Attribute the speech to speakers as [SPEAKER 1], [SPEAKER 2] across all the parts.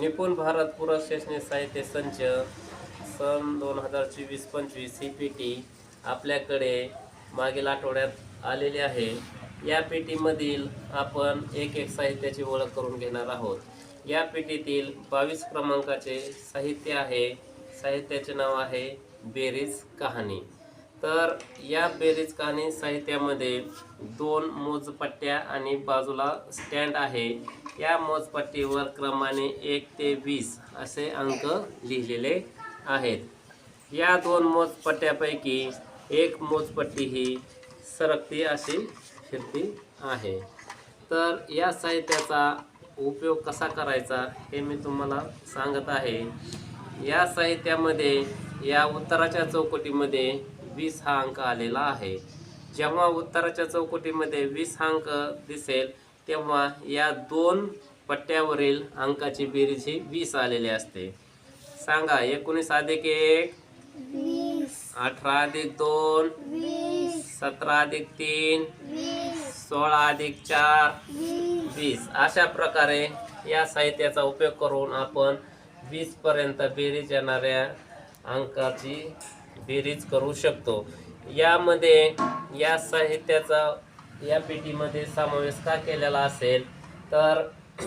[SPEAKER 1] निपुण भारत पुरक शैक्षणिक साहित्य संच सन दोन हजार चोवीस पंचवीस ही पेटी आपल्याकडे मागील आठवड्यात आलेली आहे. या पेटीमधील आपण एक एक साहित्याची ओळख करून घेणार आहोत. या पेटीतील बावीस क्रमांकाचे साहित्य आहे. साहित्याचे नाव आहे बेरीज कहाणी. तर या बेरीज कहाणी साहित्यामध्ये दोन मोजपट्ट्या आणि बाजूला स्टँड आहे. या मोजपट्टीवर क्रमाने एक ते वीस असे अंक लिहिलेले आहेत. या दोन मोजपट्ट्यापैकी एक मोजपट्टी ही सरकती अशी फिरती आहे. तर या साहित्याचा उपयोग कसा करायचा हे मी तुम्हाला सांगत आहे. या साहित्यामध्ये या उत्तराच्या चौकटीमध्ये वीस हा अंक आलेला आहे. जेव्हा उत्तराच्या चौकटीमध्ये वीस हा अंक दिसेल तेव्हा या दोन पट्ट्यावरील अंकाची बेरीज ही वीस आलेली असते. सांगा एकोणीस अधिक एक अठरा अधिक दोन सतरा अधिक तीन सोळा अधिक चार
[SPEAKER 2] वीस.
[SPEAKER 1] अशा प्रकारे या साहित्याचा उपयोग करून आपण वीस पर्यंत बेरीज येणाऱ्या अंकाची बेरीज करू शकतो. यामध्ये या साहित्याचा या पेटीमध्ये समावेश का केलेला असेल तर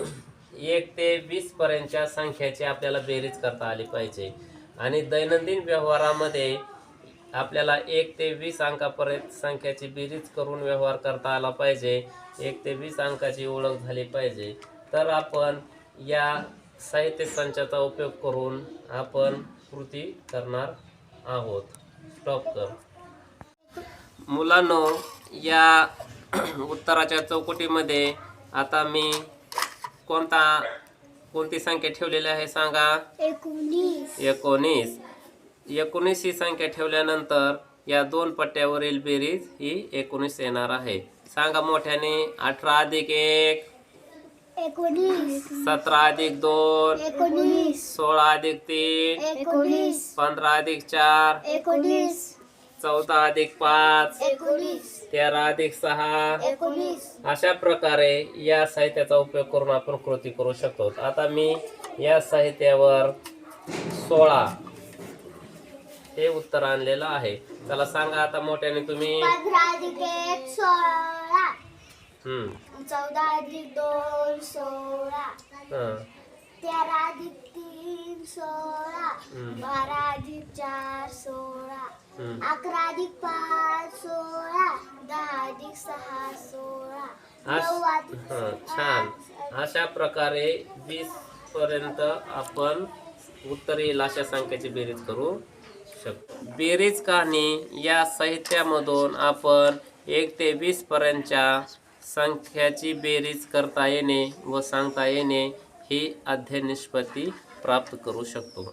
[SPEAKER 1] एक ते वीसपर्यंतच्या संख्याची आपल्याला बेरीज करता आली पाहिजे. आणि दैनंदिन व्यवहारामध्ये आपल्याला एक ते वीस अंकापर्यंत संख्याची बेरीज करून व्यवहार करता आला पाहिजे. एक ते वीस अंकाची ओळख झाली पाहिजे. तर आपण या साहित्य संचाचा उपयोग करून आपण कृती करणार आहोत. स्टॉप कर. मुलांनो या उत्तराच्या चौकटीमध्ये. आता मी कोणता कोणती संख्या ठेवलेली आहे सांगा?
[SPEAKER 2] एकोणीस.
[SPEAKER 1] एकोणीस. ही संख्या ठेवल्यानंतर या दोन पट्ट्यावरील बेरीज ही एकोणीस येणार आहे. सांगा मोठ्याने अठरा अधिक एक.
[SPEAKER 2] एकोणीस.
[SPEAKER 1] सतरा अधिक दोन.
[SPEAKER 2] एकोणीस.
[SPEAKER 1] सोळा अधिक तीन.
[SPEAKER 2] एकोणीस.
[SPEAKER 1] पंधरा अधिक चार.
[SPEAKER 2] एकोणीस.
[SPEAKER 1] चौदा अधिक पाच.
[SPEAKER 2] एकोणीस.
[SPEAKER 1] तेरा अधिक सहा.
[SPEAKER 2] एकोणीस.
[SPEAKER 1] अशा प्रकारे या साहित्याचा उपयोग करून आपण कृती करू शकतो. आता मी या साहित्यावर सोळा हे उत्तर आणलेलं आहे. चला सांगा आता मोठ्याने तुम्ही.
[SPEAKER 2] पंधरा अधिक एक सोळा.
[SPEAKER 1] हम्म.
[SPEAKER 2] चौदा अधिक दोन सोळा.
[SPEAKER 1] हं,
[SPEAKER 2] तेरा अधिक तीन सोळा.
[SPEAKER 1] हम्म.
[SPEAKER 2] बारा अधिक चार सोळा. अकरा अधिक पाच सोळा दहा अधिक सहा सोळा
[SPEAKER 1] अश-
[SPEAKER 2] नऊ अधिक
[SPEAKER 1] छान. अशा प्रकारे वीस पर्यंत आपण उत्तर येईल अशा संख्येची बेरीज करू शकतो. बेरीज कहाणी या साहित्यामधून आपण एक ते वीस पर्यंतच्या संख्याची बेरीज करता येणे व सांगता येणे ही अध्ययन निष्पत्ती प्राप्त करू शकतो.